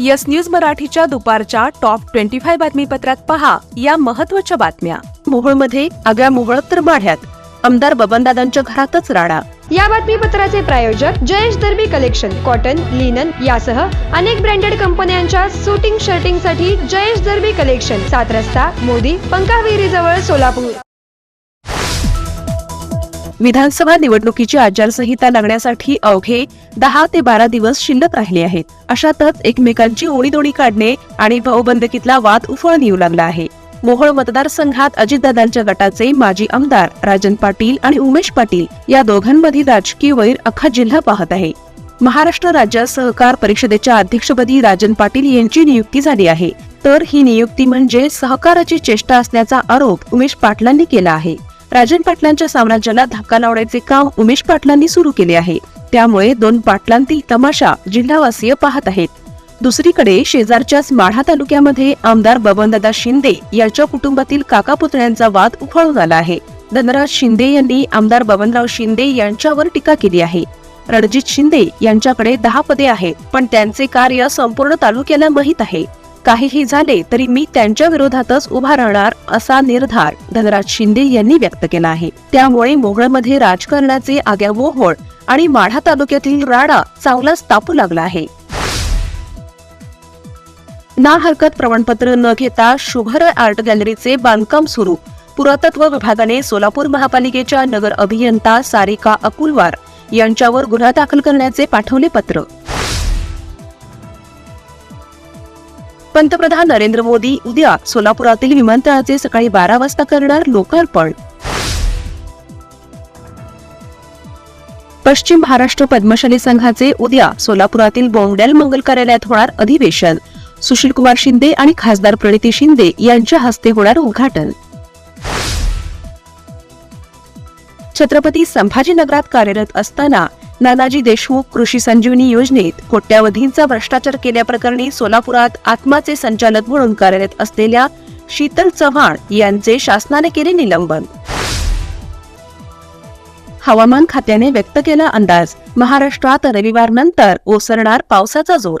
Yes news मराठीच्या दुपारच्या top twenty five बातमीपत्रात पहा या महत्त्वाच्या बातम्या. मोहोळमध्ये आगळ्या मोहोळ तर माढ्यात. आमदार बबनदादांच्या घरातच राडा. या बातमीपत्राचे प्रायोजक Jayesh Darbi collection cotton linen यासह अनेक ब्रँडेड कंपन्यांच्या सुटिंग शर्टिंगसाठी जयेश दर्बी कलेक्शन सात रस्ता मोदी पंकाविहिरी जवळ सोलापूर. विधानसभा निवडणुकीची आचारसंहिता लागण्यासाठी अवघे दहा ते बारा दिवस शिल्लक राहिले आहेत. अशातच एकमेकांची ओळीदोडी काढणे आणि भाऊबंदकीतला वाद उफळून येऊ लागला आहे. मोहोळ मतदारसंघात अजितदादांच्या गटाचे माजी आमदार राजन पाटील आणि उमेश पाटील या दोघांमध्ये राजकीय वैर अख्खा जिल्हा पाहत आहे. महाराष्ट्र राज्य सहकार परिषदेच्या अध्यक्षपदी राजन पाटील यांची नियुक्ती झाली आहे. तर ही नियुक्ती म्हणजे सहकाराची चेष्टा असल्याचा आरोप उमेश पाटलांनी केला आहे. राजन पाटलांच्या साम्राज्याला धक्का लावण्याचे काम उमेश पाटलांनी सुरू केले आहे. त्यामुळे दोन पाटलांतील तमाशा जिल्हावासीय पाहत आहेत. दुसरीकडे शेजारच्याच माढा तालुक्यामध्ये आमदार बबनदादा शिंदे यांच्या कुटुंबातील काका पुतण्यांचा वाद उफाळून आला आहे. धनराज शिंदे यांनी आमदार बबनराव शिंदे यांच्यावर टीका केली आहे. रणजित शिंदे यांच्याकडे दहा पदे आहेत पण त्यांचे कार्य संपूर्ण तालुक्याला माहीत आहे. काहीही झाले तरी मी त्यांच्या विरोधातच उभा राहणार असा निर्धार धनराज शिंदे यांनी व्यक्त केला आहे. त्यामुळे मोगळमध्ये राजकारणाचे आग्या मोहोळ आणि माढा तालुक्यातील राडा चांगलाच तापू लागला आहे. ना हरकत प्रमाणपत्र न घेता शुभर आर्ट गॅलरीचे बांधकाम सुरू. पुरातत्व विभागाने सोलापूर महापालिकेच्या नगर अभियंता सारिका अकुलवार यांच्यावर गुन्हा दाखल करण्याचे पाठवले पत्र. पंतप्रधान नरेंद्र मोदी उद्या सोलापुरातील विमानतळाचे सकाळी बारा वाजता करणार लोकार्पण. पश्चिम महाराष्ट्र पद्मशाली संघाचे उद्या सोलापुरातील बोंगड्याल मंगल कार्यालयात होणार अधिवेशन. सुशील कुमार शिंदे आणि खासदार प्रणिती शिंदे यांच्या हस्ते होणार उद्घाटन. छत्रपती संभाजीनगरात कार्यरत असताना नानाजी देशमुख कृषी संजीवनी योजनेत कोट्यावधींचा भ्रष्टाचार केल्याप्रकरणी सोलापुरात आत्माचे संचालक म्हणून कार्यरत असलेल्या शीतल चव्हाण यांचे शासनाने केले निलंबन. हवामान खात्याने व्यक्त केला अंदाज. महाराष्ट्रात रविवार नंतर ओसरणार पावसाचा जोर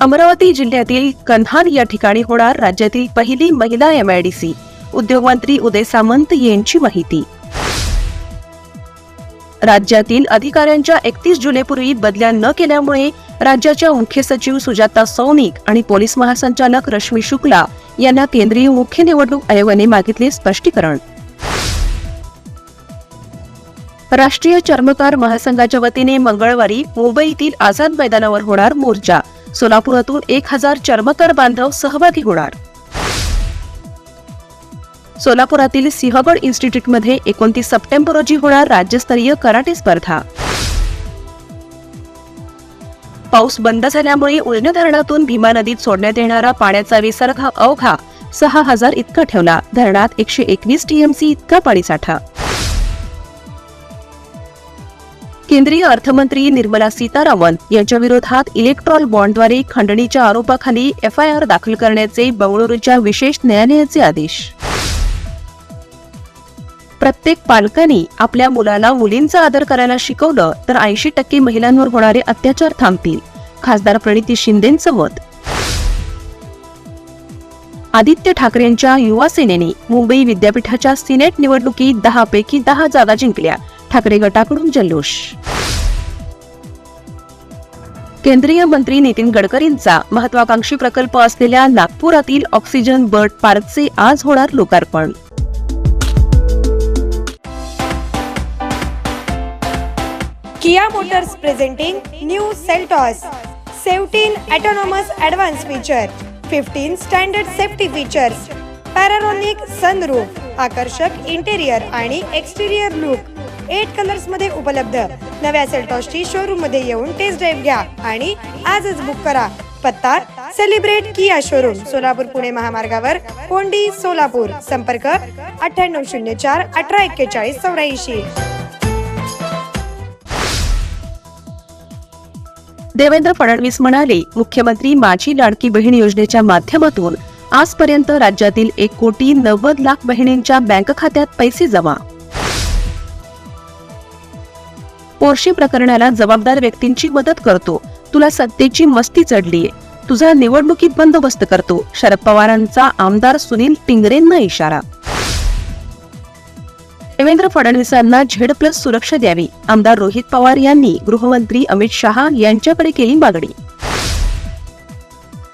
अमरावती जिल्ह्यातील कन्हान या ठिकाणी होणार राज्यातील पहिली महिला एमआयडीसी उद्योगमंत्री उदय सामंत यांची माहिती. राज्यातील अधिकाऱ्यांच्या एकतीस जुलैपूर्वी बदल्या न केल्यामुळे राज्याच्या मुख्य सचिव सुजाता सौनिक आणि पोलीस महासंचालक रश्मी शुक्ला यांना केंद्रीय मुख्य निवडणूक आयोगाने मागितले स्पष्टीकरण. राष्ट्रीय चर्मकार महासंघाच्या वतीने मंगळवारी मुंबईतील आझाद मैदानावर होणार मोर्चा. सोलापुरातून एक हजार चर्मकार बांधव सहभागी होणार. सोलापुरातील सिंहगड इन्स्टिट्यूटमध्ये एकोणतीस सप्टेंबर रोजी होणार राज्यस्तरीय कराटे स्पर्धा. पाऊस बंद झाल्यामुळे उजनी धरणातून भीमा नदीत सोडण्यात येणारा पाण्याचा विसर्ग अवघा सहा हजार इतका ठेवला. धरणात एकशे एकवीस टीएमसी इतका पाणीसाठा केंद्रीय अर्थमंत्री निर्मला सीतारामन यांच्या विरोधात इलेक्ट्रॉल बॉन्डद्वारे खंडणीच्या आरोपाखाली एफआयआर दाखल करण्याचे बंगळुरूच्या विशेष न्यायालयाचे आदेश. प्रत्येक पालकांनी आपल्या मुलाला मुलींचा आदर करायला शिकवलं तर ऐंशी टक्के महिलांवर होणारे अत्याचार थांबतील. खासदार प्रणिती शिंदेंचं मत. आदित्य ठाकरेंच्या युवा सेनेने मुंबई विद्यापीठाच्या सिनेट निवडणुकीत दहा पैकी दहा जागा जिंकल्या. ठाकरे गटाकडून जल्लोष केंद्रीय मंत्री नितीन गडकरींचा महत्वाकांक्षी प्रकल्प असलेल्या नागपुरातील ऑक्सिजन बर्ड पार्कचे आज होणार लोकार्पण. Kia motors presenting new Seltos seventeen autonomous advance feature fifteen standard safety features panoramic sunroof आकर्षक इंटेरियर आणि एक्सटेरियर लुक एट कलर्समध्ये उपलब्ध. नव्या सेल्टॉसची शोरूममध्ये येऊन टेस्ट ड्राईव्ह घ्या आणि आजच बुक करा. पत्ता celebrate Kia showroom Solapur Pune महामार्गावर कोंडी सोलापूर. संपर्क अठ्ठ्याण्णव शून्य चार अठरा एक्केचाळीस चौऱ्याऐंशी. देवेंद्र फडणवीस म्हणाले मुख्यमंत्री माझी लाडकी बहीण योजनेच्या माध्यमातून आजपर्यंत राज्यातील एक कोटी नव्वद लाख बहिणींच्या बँक खात्यात पैसे जमा. पोर्शी प्रकरणाला जबाबदार व्यक्तींची मदत करतो. तुला सत्तेची मस्ती चढलीये. तुझा निवडणुकीत बंदोबस्त करतो. शरद पवारांचा आमदार सुनील टिंगरेंना इशारा. देवेंद्र फडणवीसांना झेड प्लस सुरक्षा द्यावी. आमदार रोहित पवार यांनी गृहमंत्री अमित शहा यांच्याकडे केली मागणी.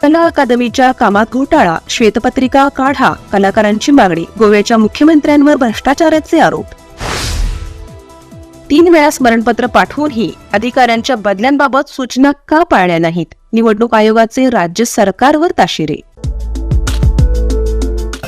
कला अकादमीच्या कामात घोटाळा. श्वेतपत्रिका काढा. कलाकारांची मागणी. गोव्याच्या मुख्यमंत्र्यांवर भ्रष्टाचाराचे आरोप. तीन वेळा स्मरणपत्र पाठवूनही अधिकाऱ्यांच्या बदल्यांबाबत सूचना का पाळल्या नाहीत? निवडणूक आयोगाचे राज्य सरकारवर ताशिरे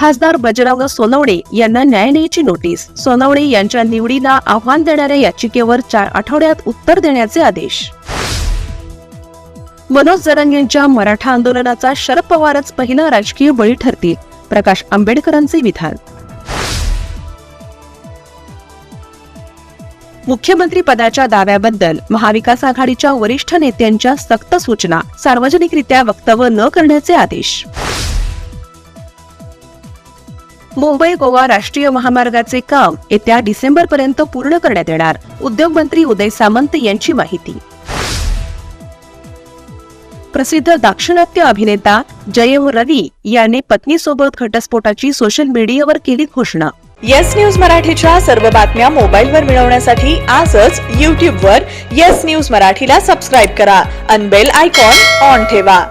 खासदार बजरंग सोनवणे यांना न्यायालयाची नोटीस. सोनवणे यांच्या निवडीला आव्हान देणाऱ्या याचिकेवर चार आठवड्यात उत्तर देण्याचे आदेश. मनोज जरांगेंच्या मराठा आंदोलनाचा शरद पवारच पहिला राजकीय बळी ठरतील प्रकाश आंबेडकरांचे विधान. मुख्यमंत्री पदाच्या दाव्याबद्दल महाविकास आघाडीच्या वरिष्ठ नेत्यांच्या सक्त सूचना सार्वजनिकरित्या वक्तव्य न करण्याचे आदेश. मुंबई गोवा राष्ट्रीय महामार्गाचे काम येत्या डिसेंबर पर्यंत पूर्ण करण्यात येणार. उद्योग मंत्री उदय सामंत यांची माहिती. प्रसिद्ध दाक्षिणात्य अभिनेता जयम रवी याने पत्नीसोबत घटस्फोटाची सोशल मीडियावर केली घोषणा. येस न्यूज मराठीच्या सर्व बातम्या मोबाईलवर मिळवण्यासाठी आजच यूट्यूबवर येस न्यूज मराठीला सबस्क्राईब करा. अनबेल आयकॉन ऑन ठेवा.